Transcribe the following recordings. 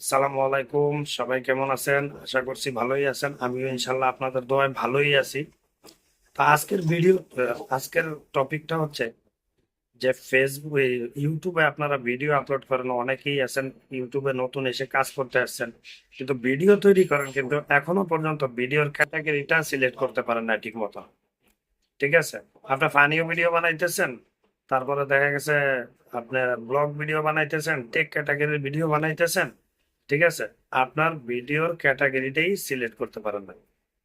সালামু আলাইকুম, সবাই কেমন আছেন? আশা করছি ভালোই আছেন। আমিও ইনশাল্লাহ আপনাদের দোয়ায় ভালোই আছি। তা আজকের ভিডিও আজকের টপিকটা হচ্ছে যে ফেসবুক ইউটিউবে আপনারা ভিডিও আপলোড করেন, অনেকেই আছেন ইউটিউবে নতুন এসে কাজ করতে আসছেন। কিন্তু ভিডিও তৈরি করেন, কিন্তু এখনও পর্যন্ত ভিডিওর ক্যাটাগরিটা সিলেক্ট করতে পারেন না ঠিক মতো ঠিক আছে? আপনি ফানিও ভিডিও বানাইতেছেন, তারপরে দেখা গেছে আপনার ব্লগ ভিডিও বানাইতেছেন টেক ক্যাটাগরির ভিডিও বানাইতেছেন ঠিক আছে? আপনার ভিডিওর ক্যাটাগরিটাই সিলেক্ট করতে পারেন না।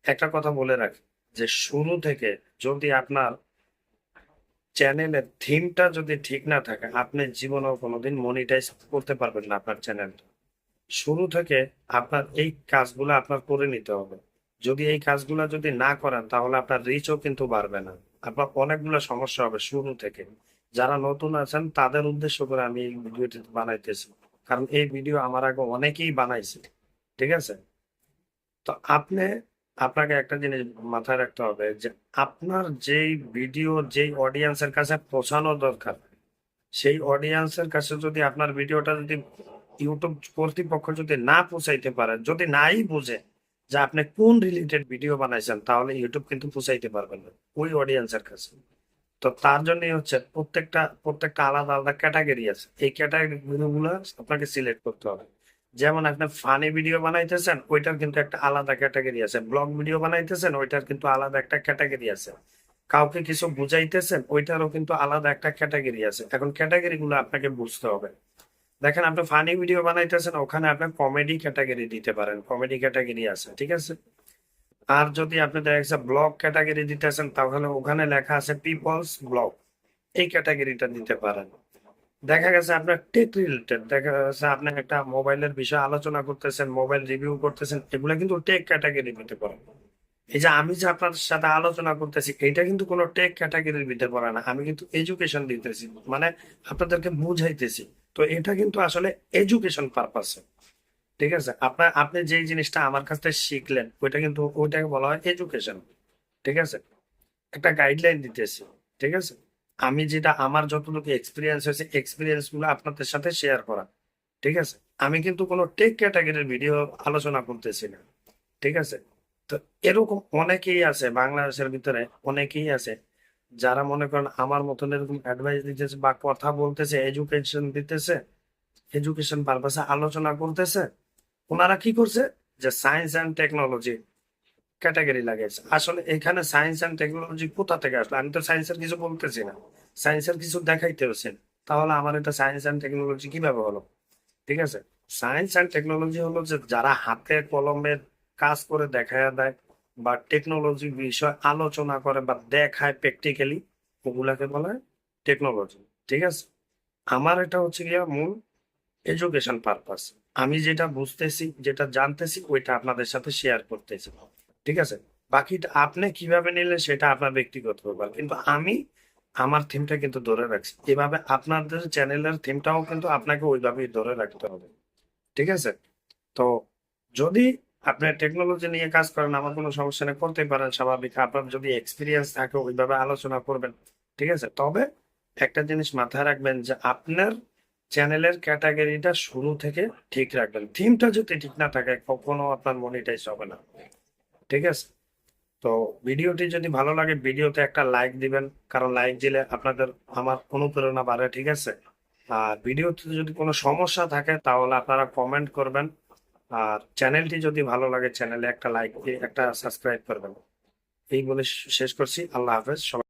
একটা কথা বলে রাখি, যে শুরু থেকে যদি আপনার চ্যানেলের থিমটা যদি ঠিক না থাকে, আপনি জীবনেও কোনোদিন মনিটাইজ করতে পারবেন না আপনার চ্যানেলটা। শুরু থেকে আপনার এই কাজগুলো আপনার করে নিতে হবে। যদি এই কাজগুলো যদি না করেন, তাহলে আপনার রিচও কিন্তু বাড়বে না। আপনার অনেকগুলো সমস্যা হবে শুরু থেকে। যারা নতুন আছেন, তাদের উদ্দেশ্য করে আমি এই ভিডিওটি বানাইতেছি। কারণ এই ভিডিও আমার আগে অনেকেই বানাইছে, ঠিক আছে? তো আপনি, আপনাকে একটা জিনিস মাথায় রাখতে হবে যে আপনার যেই ভিডিও, যেই অডিয়েন্সের কাছে পৌঁছানো দরকার, সেই অডিয়েন্সের কাছে যদি আপনার ভিডিওটা যদি ইউটিউব কর্তৃপক্ষ যদি না পৌঁছাইতে পারে, যদি নাই বুঝে যে আপনি কোন রিলেটেড ভিডিও বানাইছেন, তাহলে ইউটিউব কিন্তু পৌঁছাইতে পারবেন না, ওই অডিয়েন্সের কাছে। তো তার জন্যই হচ্ছে প্রত্যেকটা প্রত্যেকটা আলাদা আলাদা ক্যাটাগরি আছে। এই ক্যাটাগরি গুলো আপনাকে সিলেক্ট করতে হবে। যেমন আপনি ফানি ভিডিও বানাইতেছেন ওইটার কিন্তু একটা আলাদা ক্যাটাগরি আছে। ব্লগ ভিডিও বানাইতেছেন, ওইটার কিন্তু আলাদা একটা ক্যাটাগরি আছে। কাউকে কিছু বুঝাইতেছেন, ওইটারও কিন্তু আলাদা একটা ক্যাটাগরি আছে। এখন ক্যাটাগরি গুলো আপনাকে বুঝতে হবে। দেখেন, আপনি ফানি ভিডিও বানাইতেছেন, ওখানে আপনি কমেডি ক্যাটাগরি দিতে পারেন। কমেডি ক্যাটাগরি আছে, ঠিক আছে? আর যদি আপনি দেখা যাচ্ছে ব্লগ ক্যাটাগরি দিতেছেন তাহলে ওখানে লেখা আছে পিপলস ব্লগ এই ক্যাটাগরিটা দিতে পারেন। দেখা গেছে আপনার টেক রিলেটেড দেখা গেছে আপনি একটা মোবাইলের বিষয়ে আলোচনা করতেছেন, মোবাইল রিভিউ করতেছেন, এগুলো কিন্তু টেক ক্যাটাগরি দিতে পারেন এই যে আমি যে আপনার সাথে আলোচনা করতেছি এটা কিন্তু কোনো টেক ক্যাটাগরির ভিতরে পড়ে না। আমি কিন্তু এডুকেশন দিতেছি মানে আপনাদেরকে বুঝাইতেছি। তো এটা কিন্তু আসলে এডুকেশন পারপাসে ঠিক আছে? আপনার, আপনি যে জিনিসটা আমার কাছ থেকে শিখলেন, ওইটা কিন্তু ওইটাকে বলা হয় এডুকেশন ঠিক আছে? একটা গাইডলাইন দিতেছি, ঠিক আছে? আমি যেটা, আমার যতটুকু এক্সপিরিয়েন্স হয়েছে এক্সপিরিয়েন্সগুলো আপনাদের সাথে শেয়ার করা, ঠিক আছে? আমি কিন্তু কোনো টেক ক্যাটাগরির ভিডিও আলোচনা করতেছি না, ঠিক আছে? তো এরকম অনেকেই আছে, বাংলাদেশের ভিতরে অনেকেই আছে, যারা মনে করেন আমার মতন এরকম অ্যাডভাইস দিতেছে বা কথা বলতেছে এডুকেশন দিতেছে এডুকেশন পারপাসে আলোচনা করতেছে ওনারা কি করছে? যে সায়েন্স অ্যান্ড টেকনোলজি ক্যাটাগরি লাগাইছে। আসলে এখানে সায়েন্স অ্যান্ড টেকনোলজি কোথা থেকে আসলো? আমি তো সায়েন্সের কিছু বলতেছি না। সায়েন্সের কিছু দেখাইতে হচ্ছে। তাহলে আমার এটা সায়েন্স অ্যান্ড টেকনোলজি কীভাবে হলো? ঠিক আছে? সায়েন্স অ্যান্ড টেকনোলজি হলো যে যারা হাতে কলমের কাজ করে দেখায় দেয় বা টেকনোলজি বিষয় আলোচনা করে বা দেখায় প্র্যাকটিক্যালি ওগুলাকে বলা হয় টেকনোলজি ঠিক আছে? আমার এটা হচ্ছে গিয়া মূল এডুকেশন পারপাস আমি যেটা বুঝতেছি, যেটা জানতেছি, ওইটা আপনাদের সাথে শেয়ার করতেছি। ঠিক আছে? বাকিটা আপনি কীভাবে নিলেন সেটা আপনার ব্যক্তিগত ব্যাপার। কিন্তু আমি আমার থিমটা কিন্তু ধরে রাখছি। এভাবে আপনাদের চ্যানেলের থিমটাও কিন্তু আপনাকে ওইভাবেই ধরে রাখতে হবে। ঠিক আছে? তো যদি আপনি টেকনোলজি নিয়ে কাজ করেন, আমার কোনো সমস্যা নেই, করতেই পারেন, স্বাভাবিক। আপনার যদি এক্সপিরিয়েন্স থাকে, ওইভাবে আলোচনা করবেন। ঠিক আছে? তবে একটা জিনিস মাথায় রাখবেন যে আপনার চ্যানেলের ক্যাটাগরিটা শুরু থেকে ঠিক রাখবেন। থিমটা যদি ঠিক না থাকে, কখনো আপনার মনিটাইজ হবে না। ঠিক আছে? তো ভিডিওটি যদি ভালো লাগে, ভিডিওতে একটা লাইক দিবেন, কারণ লাইক দিলে আপনাদের আমার অনুপ্রেরণা বাড়ে, ঠিক আছে? আর ভিডিওতে যদি কোনো সমস্যা থাকে, তাহলে আপনারা কমেন্ট করবেন। আর চ্যানেলটি যদি ভালো লাগে, চ্যানেলে একটা লাইক দিয়ে একটা সাবস্ক্রাইব করবেন। এই বলে শেষ করছি। আল্লাহ হাফেজ। সবাই